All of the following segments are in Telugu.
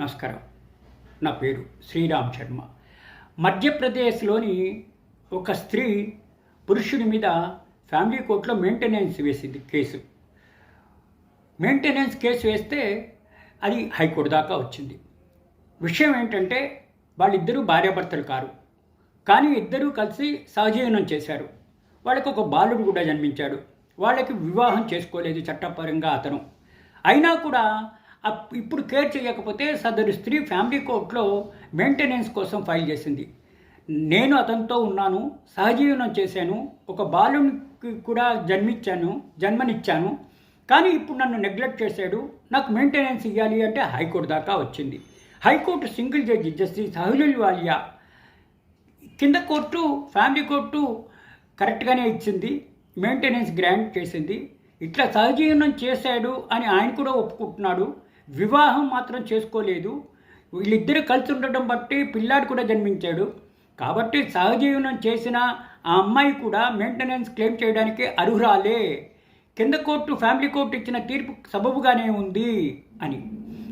నమస్కారం. నా పేరు శ్రీరామ్ శర్మ. మధ్యప్రదేశ్లోని ఒక స్త్రీ పురుషుడి మీద ఫ్యామిలీ కోర్టులో మెయింటెనెన్స్ వేసింది కేసు. మెయింటెనెన్స్ కేసు వేస్తే అది హైకోర్టు దాకా వచ్చింది. విషయం ఏంటంటే వాళ్ళిద్దరూ భార్యాభర్తలు కారు. కానీ ఇద్దరూ కలిసి సహజీవనం చేశారు. వాళ్ళకి ఒక బాలుడు కూడా జన్మించాడు. వాళ్ళకి వివాహం చేసుకోలేదు చట్టపరంగా అతను. అయినా కూడా ఇప్పుడు కేర్ చేయకపోతే సదరు స్త్రీ ఫ్యామిలీ కోర్టులో మెయింటెనెన్స్ కోసం ఫైల్ చేసింది. నేను అతనితో ఉన్నాను సహజీవనం చేశాను ఒక బాలునికి కూడా జన్మించాను జన్మనిచ్చాను కానీ ఇప్పుడు నన్ను నెగ్లెక్ట్ చేశాడు నాకు మెయింటెనెన్స్ ఇవ్వాలి అంటే హైకోర్టు దాకా వచ్చింది. High court single judge justice Ahluwalia కింద కోర్టు ఫ్యామిలీ కోర్టు కరెక్ట్గానే ఇచ్చింది మెయింటెనెన్స్ గ్రాంట్ చేసింది. ఇట్లా సహజీవనం చేశాడు అని ఆయన కూడా ఒప్పుకుంటున్నాడు. వివాహం మాత్రం చేసుకోలేదు. వీళ్ళిద్దరు కలిసి ఉండటం బట్టి పిల్లాడు కూడా జన్మించాడు. కాబట్టి సహజీవనం చేసిన ఆ అమ్మాయి కూడా మెయింటెనెన్స్ క్లెయిమ్ చేయడానికి అర్హురాలే. కింద కోర్టు ఫ్యామిలీ కోర్టు ఇచ్చిన తీర్పు సబబుగానే ఉంది అని.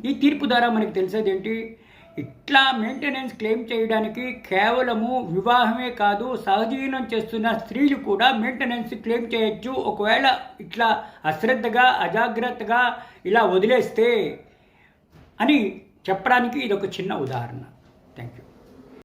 ఈ తీర్పు ద్వారా మనకు తెలిసేది ఏంటి ఇట్లా మెయింటెనెన్స్ క్లెయిమ్ చేయడానికి కేవలము వివాహమే కాదు సహజీవనం చేస్తున్న స్త్రీలు కూడా మెయింటెనెన్స్ క్లెయిమ్ చేయొచ్చు. ఒకవేళ ఇట్లా అశ్రద్ధగా అజాగ్రత్తగా ఇలా వదిలేస్తే అని చెప్పడానికి ఇది ఒక చిన్న ఉదాహరణ. Thank you